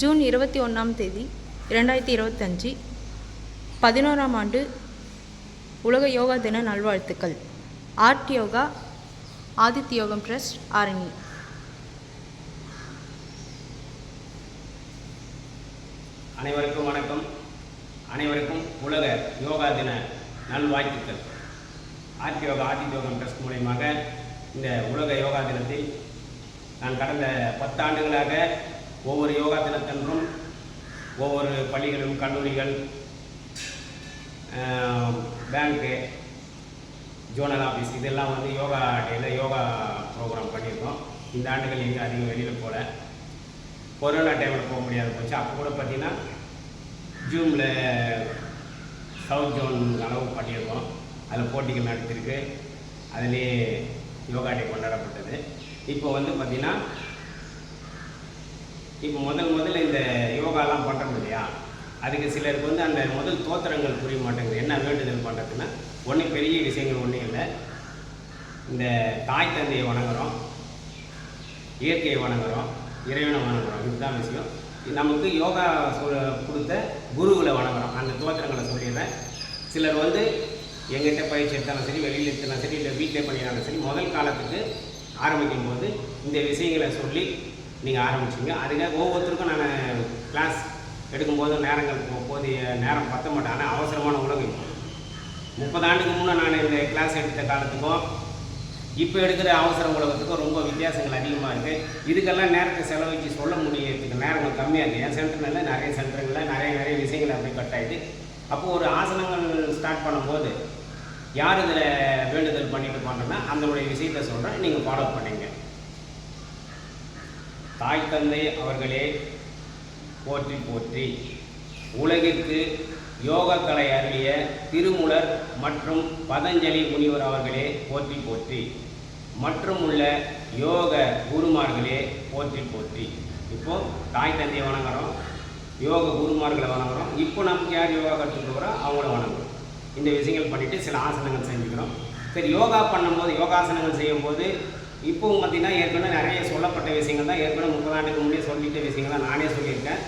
June இருபத்தி ஒன்றாம் தேதி இரண்டாயிரத்தி இருபத்தஞ்சி பதினோராம் ஆண்டு உலக யோகா தின நல்வாழ்த்துக்கள். ஆர்ட் யோகா ஆதித்ய யோகம் ட்ரஸ்ட் ஆரணி. அனைவருக்கும் வணக்கம். அனைவருக்கும் உலக யோகா தின நல்வாழ்த்துக்கள். ஆர்ட் யோகா ஆதித்ய யோகம் ட்ரஸ்ட் மூலயமாக இந்த உலக யோகா தினத்தில் நான் கடந்த பத்தாண்டுகளாக ஒவ்வொரு யோகா தினத்தன்றும் ஒவ்வொரு பள்ளிகளும் கல்லூரிகள் பேங்க்கு ஜோனல் ஆஃபீஸ் இதெல்லாம் வந்து யோகா டேயில் யோகா ப்ரோக்ராம் பண்ணியிருக்கோம். இந்த ஆண்டுகள் எங்கே அதிகம் வெளியில் போகல கொரோனா டைமில் போக முடியாது போச்சு. அப்போ கூட பார்த்தீங்கன்னா ஜூமில் சவுத் ஜோன் அளவு பண்ணியிருக்கோம். அதில் போட்டிகள் நடத்திருக்கு அதிலே யோகா டே கொண்டாடப்பட்டது. இப்போ வந்து பார்த்திங்கன்னா இப்போ முதல் முதல்ல இந்த யோகாலாம் பண்ணுறோம் இல்லையா? அதுக்கு சிலருக்கு வந்து அந்த முதல் தோத்திரங்கள் புரிய மாட்டேங்குது. என்ன வேண்டுதல் பண்ணுறதுன்னா ஒன்றும் பெரிய விஷயங்கள் ஒன்றும் இல்லை. இந்த தாய் தந்தையை வணங்குறோம் இயற்கையை வணங்குறோம் இறைவனை வணங்குறோம். இதுதான் விஷயம். நமக்கு யோகா சொல் கொடுத்த குருவில் வணங்குறோம். அந்த தோத்திரங்களை சொல்லிடுறேன். சிலர் வந்து எங்கிட்ட பயிற்சி எடுத்தாலும் சரி வெளியில் எடுத்தாலும் சரி இல்லை வீட்டிலே பண்ணினாலும் சரி முதல் காலத்துக்கு ஆரம்பிக்கும் போது இந்த விஷயங்களை சொல்லி நீங்கள் ஆரம்பிச்சிங்க. அதுக்காக ஒவ்வொருத்தருக்கும் நான் கிளாஸ் எடுக்கும்போது நேரங்கள் போதிய நேரம் பற்ற மாட்டேன். ஆனால் அவசரமான உலகம் முப்பது ஆண்டுக்கு முன்னே நான் இந்த கிளாஸ் எடுத்த காலத்துக்கும் இப்போ எடுக்கிற அவசர உலகத்துக்கும் ரொம்ப வித்தியாசங்கள் அதிகமாக இருக்குது இதுக்கெல்லாம் நேரத்தை செலவழித்து சொல்ல முடியறதுக்கு நேரங்கள் கம்மியாக இருக்குது என் சென்டர்னால நிறைய சென்டருங்களில் நிறைய நிறைய விஷயங்கள் அப்படி கட் ஆகிடுது அப்போது ஒரு ஆசனங்கள் ஸ்டார்ட் பண்ணும்போது யார் இதில் வேண்டுதல் பண்ணிட்டு பண்ணுறோன்னா அதனுடைய விஷயத்தை சொல்கிறேன் நீங்கள் ஃபாலோ பண்ணிங்க தாய் தந்தை அவர்களே போற்றி போற்றி. உலகிற்கு யோகக்கலை அருளிய திருமுலர் மற்றும் பதஞ்சலி முனிவர் அவர்களே போற்றி போற்றி. மற்றும் உள்ள யோக குருமார்களே போற்றி போற்றி. இப்போ தாய் தந்தையை வணங்குறோம். யோக குருமார்களை வணங்குறோம். இப்போ நமக்கு யார் யோகா கற்றுக்கிறோம் அவங்கள வணங்குறோம். இந்த விஷயங்கள் பண்ணிவிட்டு சில ஆசனங்கள் செஞ்சுக்கிறோம். சரி யோகா பண்ணும்போது யோகாசனங்கள் செய்யும்போது இப்போவும் பார்த்தீங்கன்னா ஏற்கனவே நிறைய சொல்லப்பட்ட விஷயங்கள் தான். ஏற்கனவே முப்பது ஆண்டுக்கு முன்னே சொல்லிட்ட விஷயங்கள் தான் நானே சொல்லியிருக்கேன்.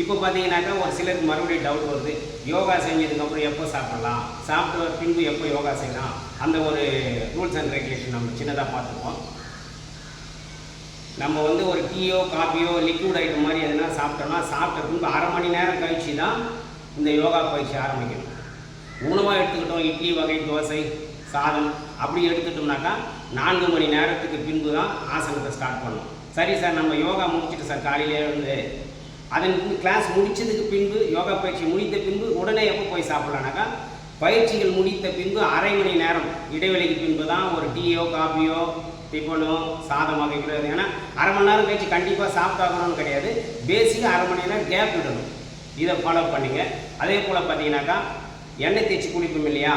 இப்போ பார்த்தீங்கன்னாக்கா ஒரு சிலருக்கு மறுபடியும் டவுட் வருது. யோகா செஞ்சதுக்கப்புறம் எப்போ சாப்பிடலாம்? சாப்பிட்ட பின்பு எப்போ யோகா செய்யலாம்? அந்த ஒரு ரூல்ஸ் அண்ட் ரெகுலேஷன் நம்ம சின்னதாக பார்த்துருக்கோம் நம்ம வந்து ஒரு டீயோ காஃபியோ லிக்விட் ஐட்டம் மாதிரி எதுனா சாப்பிட்டோம்னா சாப்பிட்ட பின்பு அரை மணி நேரம் கழிச்சு தான் இந்த யோகா பயிற்சி ஆரம்பிக்கணும். உணவாக எடுத்துக்கிட்டோம். இட்லி வகை தோசை சாதம். அப்படி எடுத்துட்டோம்னாக்கா நான்கு மணி நேரத்துக்கு பின்பு தான் ஆசனத்தை ஸ்டார்ட் பண்ணணும். சரி சார் நம்ம யோகா முடிச்சிட்டு சார் காலையிலே இருந்து அதன் பின்பு கிளாஸ் முடித்ததுக்கு பின்பு யோகா பயிற்சி முடித்த பின்பு உடனே எப்போ போய் சாப்பிட்லானாக்கா பயிற்சிகள் முடித்த பின்பு அரை மணி நேரம் இடைவெளிக்கு பின்பு தான் ஒரு டீயோ காஃபியோ டிஃபனோ சாதம் வகைக்கிறது ஏன்னா அரை மணி நேரம் கழிச்சு கண்டிப்பாக சாப்பிட்டாகணும்னு கிடையாது. பேசிக்காக அரை மணி நேரம் கேப் விடணும். இதை ஃபாலோ பண்ணுங்கள் அதே போல் பார்த்தீங்கன்னாக்கா எண்ணெய் தேய்ச்சி குளிப்போம் இல்லையா?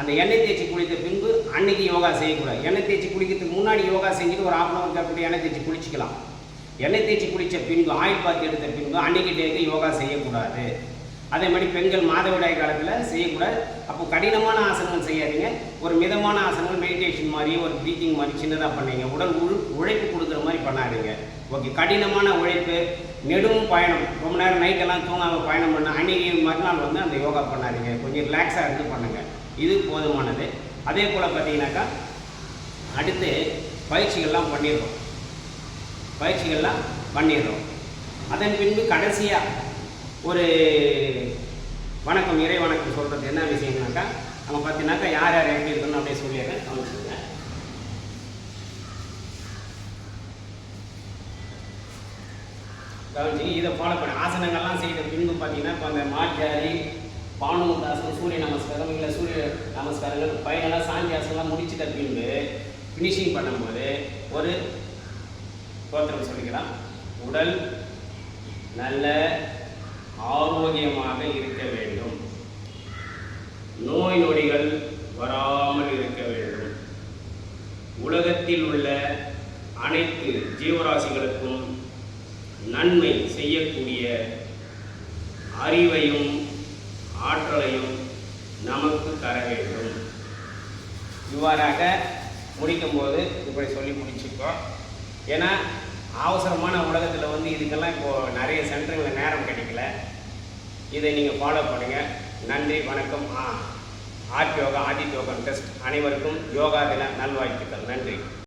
அந்த எண்ணெய் தேய்ச்சி குளித்த பின்பு அன்னைக்கு யோகா செய்யக்கூடாது. எண்ணெய் தேய்ச்சி குளிக்கிறதுக்கு முன்னாடி யோகா செஞ்சுட்டு ஒரு ஹாஃப் அன் அப்படி எண்ணெய் தேய்ச்சி குளிச்சிக்கலாம். எண்ணெய் தேய்ச்சி குளித்த பின்பு ஆயில் பாத்தி எடுத்த பின்பு அன்னைக்கு டேக்கு யோகா செய்யக்கூடாது. அதே மாதிரி பெண்கள் மாதவிடாய் காலத்தில் செய்யக்கூடாது. அப்போ கடினமான ஆசனங்கள் செய்யாதீங்க. ஒரு மிதமான ஆசனங்கள் மெடிடேஷன் மாதிரி ஒரு ப்ரீத்திங் மாதிரி சின்னதாக பண்ணீங்க. உடல் உழு உழைப்பு கொடுக்குற மாதிரி பண்ணாதீங்க. ஓகே கடினமான உழைப்பு நெடும் பயணம். ரொம்ப நேரம் நைட்டெல்லாம் தூங்காமல் பயணம் பண்ண அன்னைக்கு மறுநாள் வந்து அந்த யோகா பண்ணாதீங்க. கொஞ்சம் ரிலாக்ஸாக இருந்து பண்ணுங்கள் இது போதுமானது. அதே போல் பார்த்தீங்கன்னாக்கா அடுத்து பயிற்சிகள்லாம் பண்ணிடுறோம். பயிற்சிகள்லாம் பண்ணிடுறோம். அதன் பின்பு கடைசியாக ஒரு வணக்கம் இறை வணக்கம் சொல்கிறது என்ன விஷயம்னாக்கா நம்ம பார்த்தீங்கன்னாக்கா யார் யார் எப்படி இருக்கணும் அப்படியே சொல்லிடுறேன். கவனிச்சுங்க கவனிச்சு இதை ஃபாலோ பண்ண. ஆசனங்கள்லாம் செய்த பின்பு பார்த்தீங்கன்னா இப்போ அந்த மாற்றாரி பானுமுத்தாசனம் சூரிய நமஸ்காரம் இல்லை சூரிய நமஸ்காரங்கள் பயனெல்லாம் சாந்தி ஆசனம்லாம் முடிச்சிட்ட பின்பு ஃபினிஷிங் பண்ணும்போது ஒரு தோத்திரம் சொல்லிக்கலாம். உடல் நல்ல ஆரோக்கியமாக இருக்க வேண்டும். நோய் நொடிகள் வராமல் இருக்க வேண்டும். உலகத்தில் உள்ள அனைத்து ஜீவராசிகளுக்கும் நன்மை செய்யக்கூடிய அறிவையும் ஆற்றலையும் நமக்கு தர வேண்டும். இவ்வாறாக முடிக்கும்போது இப்படி சொல்லி முடிச்சுக்கோ ஏன்னா அவசரமான உலகத்தில் வந்து இதுக்கெல்லாம் இப்போது நிறைய சென்டருங்களில் நேரம் கிடைக்கல. இதை நீங்கள் ஃபாலோ பண்ணுங்கள் நன்றி வணக்கம். ஆ ஆர்ட் யோகா ஆதித் யோகா டெஸ்ட் அனைவருக்கும் யோகா தின நல்வாழ்த்துக்கள். நன்றி.